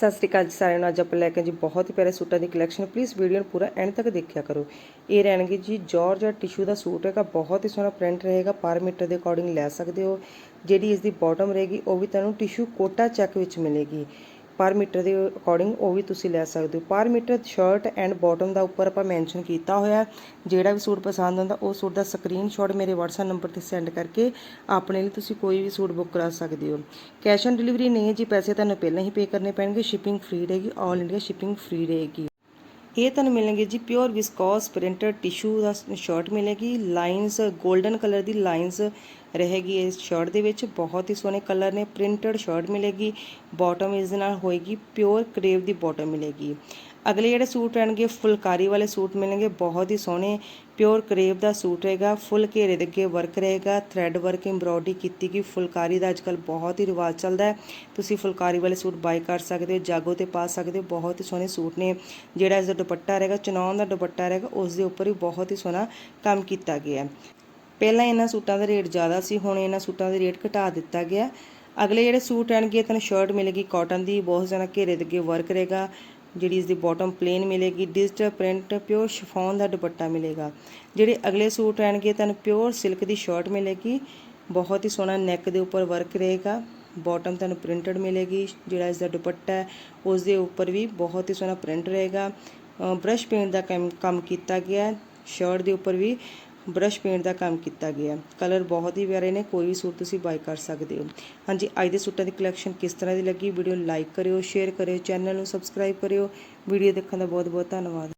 ਸਤਿ ਸ੍ਰੀ ਅਕਾਲ ਜੀ ਸਾਰਿਆਂ ਨੂੰ। ਅੱਜ ਆਪਾਂ ਲੈ ਕੇ ਜੀ ਬਹੁਤ ਹੀ ਪਿਆਰੇ ਸੂਟਾਂ ਦੀ ਕਲੈਕਸ਼ਨ ਪਲੀਜ਼ ਵੀਡੀਓ ਨੂੰ ਪੂਰਾ ਐਂਡ ਤੱਕ ਦੇਖਿਆ ਕਰੋ। ਇਹ ਰਹਿਣਗੇ ਜੀ ਜਾਰਜ ਟਿਸ਼ੂ ਦਾ ਸੂਟ ਹੈਗਾ, ਬਹੁਤ ਹੀ ਸੋਹਣਾ ਪ੍ਰਿੰਟ ਰਹੇਗਾ। ਪਰ ਮੀਟਰ ਦੇ ਅਕੋਰਡਿੰਗ ਲੈ ਸਕਦੇ ਹੋ। ਜਿਹੜੀ ਇਸ ਦੀ ਬਾਟਮ ਰਹੇਗੀ, ਉਹ ਵੀ ਤੁਹਾਨੂੰ ਟਿਸ਼ੂ ਕੋਟਾ ਚੈੱਕ ਵਿੱਚ ਮਿਲੇਗੀ। ਪਰ ਮੀਟਰ ਦੇ ਅਕੋਰਡਿੰਗ ਉਹ ਵੀ ਤੁਸੀਂ ਲੈ ਸਕਦੇ ਹੋ। ਪਰ ਮੀਟਰ ਸ਼ਰਟ ਐਂਡ ਬਾਟਮ ਦਾ ਉੱਪਰ ਆਪਾਂ ਮੈਂਸ਼ਨ ਕੀਤਾ ਹੋਇਆ ਜਿਹੜਾ ਵੀ ਸੂਟ ਪਸੰਦ ਆਉਂਦਾ, ਉਹ ਸੂਟ ਦਾ ਸਕਰੀਨਸ਼ਾਟ ਮੇਰੇ WhatsApp ਨੰਬਰ ਤੇ ਸੈਂਡ ਕਰਕੇ ਆਪਣੇ ਲਈ ਤੁਸੀਂ ਕੋਈ ਵੀ ਸੂਟ ਬੁੱਕ ਕਰਾ ਸਕਦੇ ਹੋ। ਕੈਸ਼ ਔਨ ਡਿਲੀਵਰੀ ਨਹੀਂ ਹੈ ਜੀ, ਪੈਸੇ ਤੁਹਾਨੂੰ ਪਹਿਲਾਂ ਹੀ ਪੇ ਕਰਨੇ ਪੈਣਗੇ। ਸ਼ਿਪਿੰਗ ਫ੍ਰੀ ਰਹੇਗੀ ਆਲ ਇੰਡੀਆ ਸ਼ਿਪਿੰਗ ਫ੍ਰੀ ਰਹੇਗੀ। ਇਹ ਤੁਹਾਨੂੰ ਮਿਲਣਗੇ ਜੀ ਪਿਓਰ ਵਿਸਕੋਸ ਪ੍ਰਿੰਟਡ ਟਿਸ਼ੂ ਦਾ ਸ਼ਰਟ ਮਿਲੇਗੀ। ਲਾਈਨਸ 골ਡਨ ਕਲਰ ਦੀ ਲਾਈਨਸ ਰਹੇਗੀ। ਇਸ ਸ਼ਰਟ ਦੇ ਵਿੱਚ ਬਹੁਤ ਹੀ ਸੋਹਣੇ ਕਲਰ ਨੇ। ਪ੍ਰਿੰਟਡ ਸ਼ਰਟ ਮਿਲੇਗੀ। ਬਾਟਮ ਇਸ ਦੇ ਨਾਲ ਹੋਏਗੀ। ਪਿਓਰ ਕਰੇਵ ਦੀ ਬਾਟਮ ਮਿਲੇਗੀ। ਅਗਲੇ ਜਿਹੜੇ ਸੂਟ ਰਹਿਣਗੇ, ਫੁਲਕਾਰੀ ਵਾਲੇ ਸੂਟ ਮਿਲਣਗੇ। ਬਹੁਤ ਹੀ ਸੋਹਣੇ ਪਿਓਰ ਕਰੇਵ ਦਾ ਸੂਟ ਰਹੇਗਾ। ਫੁੱਲ ਘੇਰੇ ਦੇ ਅੱਗੇ ਵਰਕ ਰਹੇਗਾ। ਥ੍ਰੈਡ ਵਰਕ ਐਮਬ੍ਰੋਇਡਰੀ ਕੀਤੀ ਗਈ। ਫੁਲਕਾਰੀ ਦਾ ਅੱਜਕੱਲ ਬਹੁਤ ਹੀ ਰਿਵਾਜ ਚੱਲਦਾ ਹੈ। ਤੁਸੀਂ ਫੁਲਕਾਰੀ ਵਾਲੇ ਸੂਟ ਬਾਈ ਕਰ ਸਕਦੇ ਹੋ, ਜਾਗੋ ਤੇ ਪਾ ਸਕਦੇ ਹੋ। ਬਹੁਤ ਹੀ ਸੋਹਣੇ ਸੂਟ ਨੇ। ਜਿਹੜਾ ਇਸ ਦਾ ਦੁਪੱਟਾ ਰਹੇਗਾ ਚਨੌਨ ਦਾ ਦੁਪੱਟਾ ਰਹੇਗਾ, ਉਸ ਦੇ ਉੱਪਰ ਵੀ ਬਹੁਤ ਹੀ ਸੋਹਣਾ ਕੰਮ ਕੀਤਾ ਗਿਆ ਹੈ। ਪਹਿਲਾਂ ਇਹਨਾਂ ਸੂਟਾਂ ਦਾ ਰੇਟ ਜ਼ਿਆਦਾ ਸੀ, ਹੁਣ ਇਹਨਾਂ ਸੂਟਾਂ ਦਾ ਰੇਟ ਘਟਾ ਦਿੱਤਾ ਗਿਆ। ਅਗਲੇ ਜਿਹੜੇ ਸੂਟ ਆਣਗੇ ਤੁਹਾਨੂੰ ਸ਼ਰਟ ਮਿਲੇਗੀ ਕਾਟਨ ਦੀ, ਬਹੁਤ ਜ਼ਿਆਦਾ ਘੇਰੇ ਦੇ ਅੱਗੇ ਵਰਕ ਰਹੇਗਾ, ਜਿਹੜੀ ਇਸ ਦੀ ਬਾਟਮ ਪਲੇਨ ਮਿਲੇਗੀ ਡਿਜੀਟਲ ਪ੍ਰਿੰਟ ਪਿਓਰ ਸ਼ਿਫੋਨ ਦਾ ਦੁਪੱਟਾ ਮਿਲੇਗਾ। ਜਿਹੜੇ ਅਗਲੇ ਸੂਟ ਆਣਗੇ, ਤੁਹਾਨੂੰ ਪਿਓਰ ਸਿਲਕ ਦੀ ਸ਼ਰਟ ਮਿਲੇਗੀ, ਬਹੁਤ ਹੀ ਸੋਹਣਾ ਨੈਕ ਦੇ ਉੱਪਰ ਵਰਕ ਰਹੇਗਾ ਬਾਟਮ ਤੁਹਾਨੂੰ ਪ੍ਰਿੰਟਡ ਮਿਲੇਗੀ, ਜਿਹੜਾ ਇਸ ਦਾ ਦੁਪੱਟਾ ਹੈ ਉਸ ਦੇ ਉੱਪਰ ਵੀ ਬਹੁਤ ਹੀ ਸੋਹਣਾ ਪ੍ਰਿੰਟ ਰਹੇਗਾ। ਬ੍ਰਸ਼ ਪੇਂਟ ਦਾ ਕੰਮ ਕੰਮ ਕੀਤਾ ਗਿਆ ਸ਼ਰਟ ਦੇ ਉੱਪਰ ਵੀ ਬ੍ਰਸ਼ ਪੇਂਟ ਦਾ ਕੰਮ ਕੀਤਾ ਗਿਆ। ਕਲਰ ਬਹੁਤ ਹੀ ਪਿਆਰੇ ਨੇ, ਕੋਈ ਵੀ ਸੂਟ ਤੁਸੀਂ ਬਾਈ ਕਰ ਸਕਦੇ ਹੋ। ਹਾਂਜੀ, ਅੱਜ ਦੇ ਸੂਟਾਂ ਦੀ ਕਲੈਕਸ਼ਨ ਕਿਸ ਤਰ੍ਹਾਂ ਦੀ ਲੱਗੀ? ਵੀਡੀਓ ਨੂੰ ਲਾਈਕ ਕਰਿਓ ਸ਼ੇਅਰ ਕਰਿਓ ਚੈਨਲ ਨੂੰ ਸਬਸਕ੍ਰਾਈਬ ਕਰਿਓ। ਵੀਡੀਓ ਦੇਖਣ ਦਾ ਬਹੁਤ ਬਹੁਤ ਧੰਨਵਾਦ।